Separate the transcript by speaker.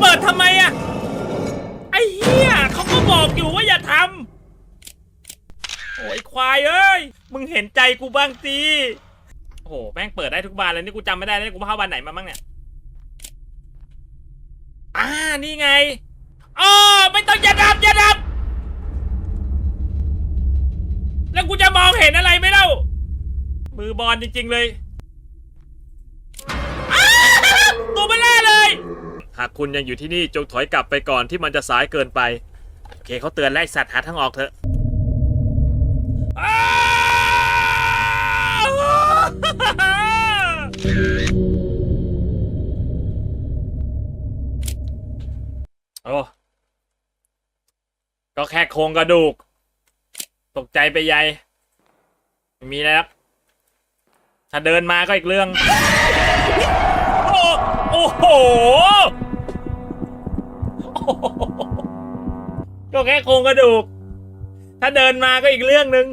Speaker 1: เปิดทำไมอะไอ้เหี้ยเขาก็บอกอยู่ว่าอย่าทำโอ้ยควายเอ้ย มึงเห็นใจกูบ้างสิโอ้โหแม่งเปิดได้ทุกบานเลยนี่กูจำไม่ได้เลยกูเข้าบานไหนมาบ้างเนี่ยอ่านี่ไงอ๋อไม่ต้องอย่าดับอย่าดับ แล้วกูจะมองเห็นอะไรไหมเล่า มือบอลจริง ๆ เลย คุณยังอยู่ที่นี่จงถอยกลับไปก่อนที่มันจะสายเกินไป โอเคเขาเตือนแล้วไอ้สัตว์หาทางออกเถอะโอ้ก็แค่โครงกระดูก ตกใจไปใหญ่ไม่มีแล้วถ้าเดินมาก็อีกเรื่อง โอ้โห ก็แค่โครงกระดูก ถ้าเดินมาก็อีกเรื่องหนึ่ง